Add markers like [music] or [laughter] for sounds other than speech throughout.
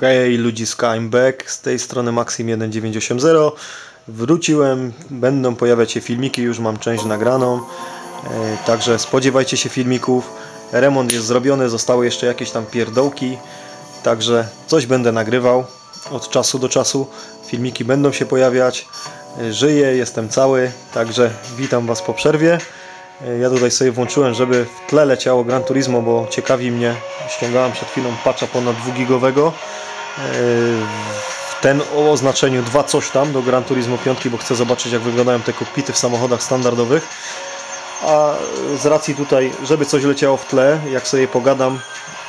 Hej ludziska, I'm back, z tej strony Maxim1980 Wróciłem, będą pojawiać się filmiki, już mam część nagraną. E, Także spodziewajcie się filmików. Remont jest zrobiony, zostały jeszcze jakieś tam pierdołki. Także coś będę nagrywał od czasu do czasu. Filmiki będą się pojawiać. E, Żyję, jestem cały, także witam Was po przerwie. E, ja tutaj sobie włączyłem, żeby w tle leciało Gran Turismo, bo ciekawi mnie, ściągałem przed chwilą patcha ponad 2 gigowego ten o oznaczeniu 2 coś tam do Gran Turismo 5, bo chcę zobaczyć jak wyglądają te kokpity w samochodach standardowych. A z racji tutaj, żeby coś leciało w tle, jak sobie pogadam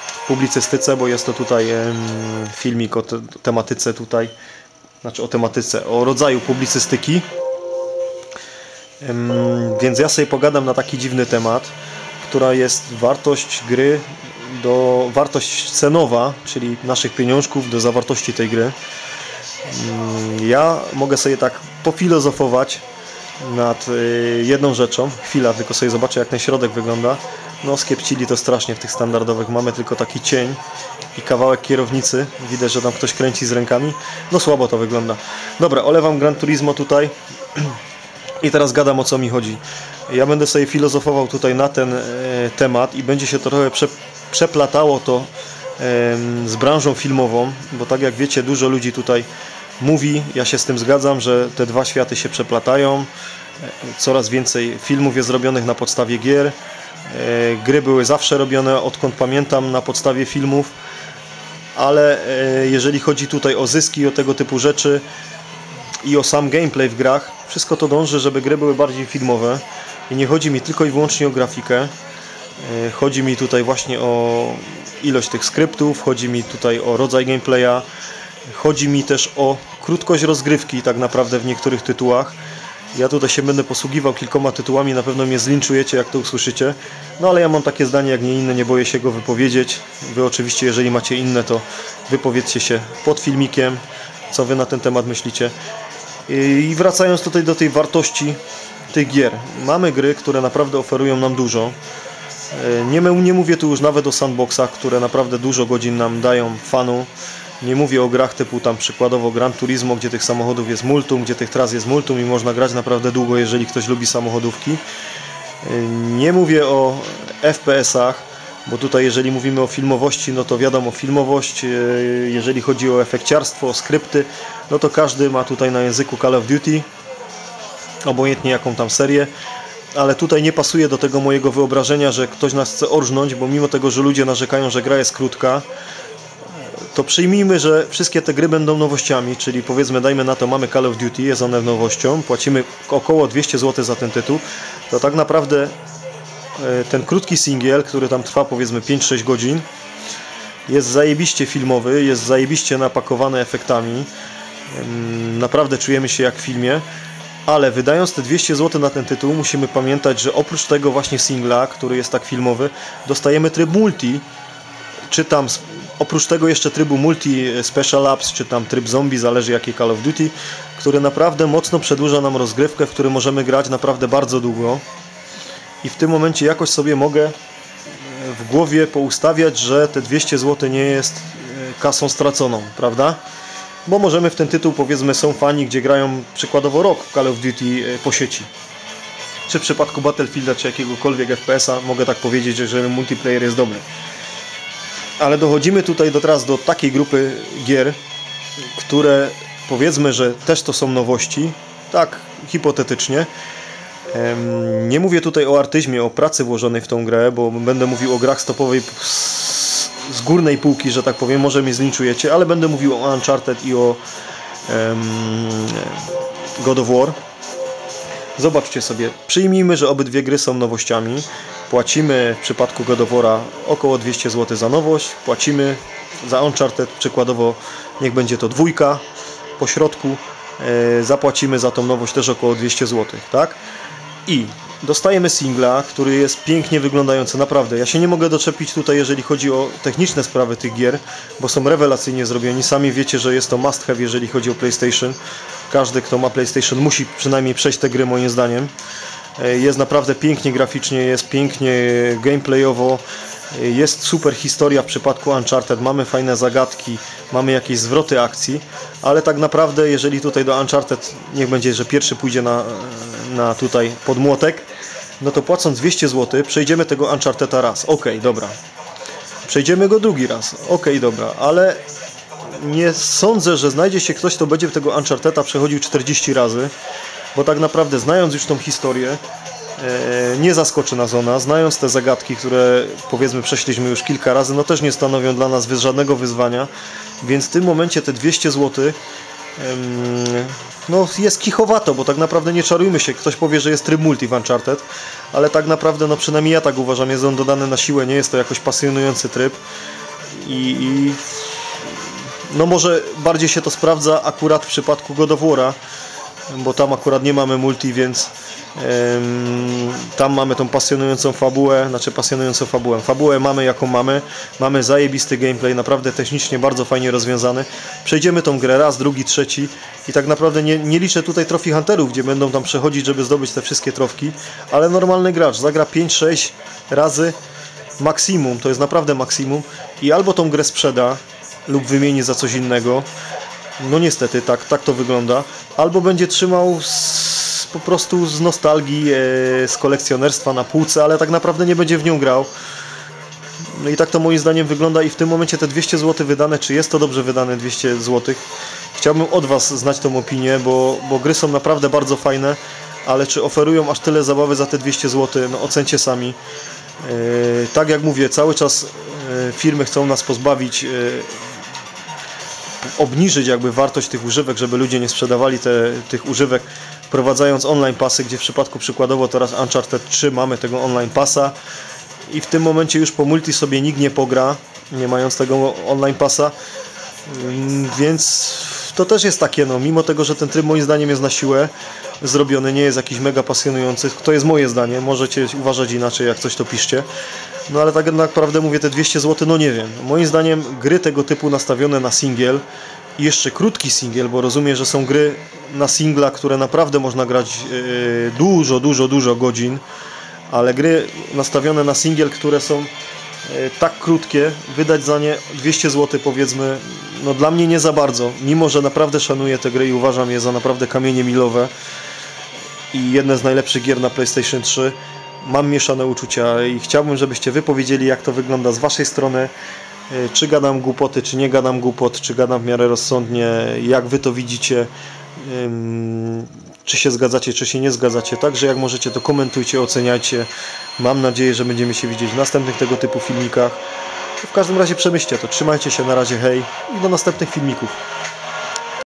w publicystyce, bo jest to tutaj filmik o tematyce tutaj, znaczy o tematyce, o rodzaju publicystyki. Więc ja sobie pogadam na taki dziwny temat, która jest wartość gry do wartość cenowa, czyli naszych pieniążków do zawartości tej gry. Mm, ja mogę sobie tak pofilozofować nad y, jedną rzeczą. Chwila, tylko sobie zobaczę jak ten środek wygląda. No skiepcili to strasznie w tych standardowych. Mamy tylko taki cień i kawałek kierownicy. Widać, że tam ktoś kręci z rękami. No słabo to wygląda. Dobra, olewam Gran Turismo tutaj. [clears throat] I teraz gadam o co mi chodzi. Ja będę sobie filozofował tutaj na ten e, temat i będzie się trochę prze, przeplatało to z branżą filmową, bo tak jak wiecie, dużo ludzi tutaj mówi, ja się z tym zgadzam, że te dwa światy się przeplatają. Coraz więcej filmów jest robionych na podstawie gier. E, gry były zawsze robione, odkąd pamiętam, na podstawie filmów, ale e, jeżeli chodzi tutaj o zyski o tego typu rzeczy i o sam gameplay w grach, wszystko to dąży, żeby gry były bardziej filmowe. I nie chodzi mi tylko i wyłącznie o grafikę, E, chodzi mi tutaj właśnie o ilość tych skryptów, chodzi mi tutaj o rodzaj gameplaya, chodzi mi też o krótkość rozgrywki tak naprawdę w niektórych tytułach. Ja tutaj się będę posługiwał kilkoma tytułami, na pewno mnie zlinczujecie jak to usłyszycie. No ale ja mam takie zdanie jak nie inne, nie boję się go wypowiedzieć. Wy oczywiście jeżeli macie inne to wypowiedzcie się pod filmikiem, co wy na ten temat myślicie. I wracając tutaj do tej wartości tych gier. Mamy gry, które naprawdę oferują nam dużo. E, nie, nie mówię tu już nawet o sandboxach, które naprawdę dużo godzin nam dają fanu. Nie mówię o grach typu tam przykładowo Gran Turismo, gdzie tych samochodów jest multum, gdzie tych tras jest multum i można grać naprawdę długo, jeżeli ktoś lubi samochodówki. E, nie mówię o FPS-ach, bo tutaj jeżeli mówimy o filmowości, no to wiadomo, filmowość, e, jeżeli chodzi o efekciarstwo, o skrypty, no to każdy ma tutaj na języku Call of Duty, obojętnie jaką tam serię ale tutaj nie pasuje do tego mojego wyobrażenia, że ktoś nas chce orżnąć, bo mimo tego, że ludzie narzekają, że gra jest krótka, to przyjmijmy, że wszystkie te gry będą nowościami, czyli powiedzmy, dajmy na to, mamy Call of Duty, jest one nowością, płacimy około 200 zł za ten tytuł, to tak naprawdę e, ten krótki singiel, który tam trwa powiedzmy 5-6 godzin, jest zajebiście filmowy, jest zajebiście napakowany efektami, naprawdę czujemy się jak w filmie, ale wydając te 200 zł na ten tytuł musimy pamiętać, że oprócz tego właśnie singla, który jest tak filmowy, dostajemy tryb multi, czy tam oprócz tego jeszcze trybu multi e, special apps, czy tam tryb zombie, zależy jaki Call of Duty, który naprawdę mocno przedłuża nam rozgrywkę, w którym możemy grać naprawdę bardzo długo. I w tym momencie jakoś sobie mogę e, w głowie poustawiać, że te 200 zł nie jest e, kasą straconą, prawda? Bo możemy w ten tytuł, powiedzmy, są fani, gdzie grają przykładowo rok w Call of Duty e, po sieci. Czy w przypadku Battlefielda, czy jakiegokolwiek FPS-a mogę tak powiedzieć, że multiplayer jest dobry. Ale dochodzimy tutaj do, teraz do takiej grupy gier, które powiedzmy, że też to są nowości, tak hipotetycznie. Nie mówię tutaj o artyzmie, o pracy włożonej w tą grę, bo będę mówił o grach stopowej z górnej półki, że tak powiem, może mnie zlinczujecie, ale będę mówił o Uncharted i o um, God of War. Zobaczcie sobie, przyjmijmy, że obydwie gry są nowościami. Płacimy w przypadku God of War'a około 200 zł za nowość. Płacimy za Uncharted przykładowo, niech będzie to dwójka po środku. E, zapłacimy za tą nowość też około 200 zł, tak? I dostajemy singla, który jest pięknie wyglądający, naprawdę. Ja się nie mogę doczepić tutaj, jeżeli chodzi o techniczne sprawy tych gier, bo są rewelacyjnie zrobieni. Sami wiecie, że jest to must have, jeżeli chodzi o PlayStation. Każdy, kto ma PlayStation, musi przynajmniej przejść te gry, moim zdaniem. E, jest naprawdę pięknie graficznie, jest pięknie gameplayowo. Jest super historia w przypadku Uncharted, mamy fajne zagadki, mamy jakieś zwroty akcji, ale tak naprawdę jeżeli tutaj do Uncharted, niech będzie, że pierwszy pójdzie na, na tutaj pod młotek, no to płacąc 200 zł przejdziemy tego Uncharted'a raz. Ok, dobra. Przejdziemy go drugi raz. Ok, dobra, ale nie sądzę, że znajdzie się ktoś, kto będzie tego Uncharted'a przechodził 40 razy, bo tak naprawdę znając już tą historię, e, nie zaskoczy nas ona, znając te zagadki, które powiedzmy przeszliśmy już kilka razy, no też nie stanowią dla nas żadnego wyzwania, więc w tym momencie te 200 zł no jest kichowato, bo tak naprawdę nie czarujmy się. Ktoś powie, że jest tryb multi w Uncharted, ale tak naprawdę, no przynajmniej ja tak uważam, jest on dodany na siłę, nie jest to jakoś pasjonujący tryb. I, i no może bardziej się to sprawdza akurat w przypadku God of War'a, bo tam akurat nie mamy multi, więc tam mamy tą pasjonującą fabułę, znaczy pasjonującą fabułę. Fabułę mamy jaką mamy, mamy zajebisty gameplay, naprawdę technicznie bardzo fajnie rozwiązany. Przejdziemy tą grę raz, drugi, trzeci i tak naprawdę nie, nie liczę tutaj trofii hunterów, gdzie będą tam przechodzić, żeby zdobyć te wszystkie trofki, ale normalny gracz zagra 5-6 razy maksimum, to jest naprawdę maksimum i albo tą grę sprzeda lub wymieni za coś innego, no niestety tak, tak to wygląda, albo będzie trzymał z, po prostu z nostalgii, e, z kolekcjonerstwa na półce, ale tak naprawdę nie będzie w nią grał. No i tak to moim zdaniem wygląda i w tym momencie te 200 zł wydane, czy jest to dobrze wydane 200 zł? Chciałbym od Was znać tą opinię, bo, bo gry są naprawdę bardzo fajne, ale czy oferują aż tyle zabawy za te 200 zł? No ocencie sami. Yy, tak jak mówię, cały czas yy, firmy chcą nas pozbawić yy, obniżyć jakby wartość tych używek, żeby ludzie nie sprzedawali te, tych używek, wprowadzając online pasy, gdzie w przypadku przykładowo teraz Uncharted 3 mamy tego online pasa i w tym momencie już po multi sobie nikt nie pogra, nie mając tego online pasa, mm, więc to też jest takie, no, mimo tego, że ten tryb moim zdaniem jest na siłę zrobiony, nie jest jakiś mega pasjonujący, to jest moje zdanie, możecie uważać inaczej, jak coś to piszcie, no ale tak naprawdę mówię, te 200 zł, no nie wiem. Moim zdaniem gry tego typu nastawione na singiel i jeszcze krótki singiel, bo rozumiem, że są gry na singla, które naprawdę można grać yy, dużo, dużo, dużo godzin, ale gry nastawione na singiel, które są yy, tak krótkie, wydać za nie 200 zł powiedzmy, no dla mnie nie za bardzo, mimo że naprawdę szanuję te gry i uważam je za naprawdę kamienie milowe i jedne z najlepszych gier na PlayStation 3 mam mieszane uczucia i chciałbym, żebyście wy powiedzieli, jak to wygląda z waszej strony. E, czy gadam głupoty, czy nie gadam głupot, czy gadam w miarę rozsądnie, jak wy to widzicie, czy się zgadzacie, czy się nie zgadzacie. Także jak możecie, to komentujcie, oceniajcie. Mam nadzieję, że będziemy się widzieć w następnych tego typu filmikach. W każdym razie przemyślcie to. Trzymajcie się, na razie hej i do następnych filmików.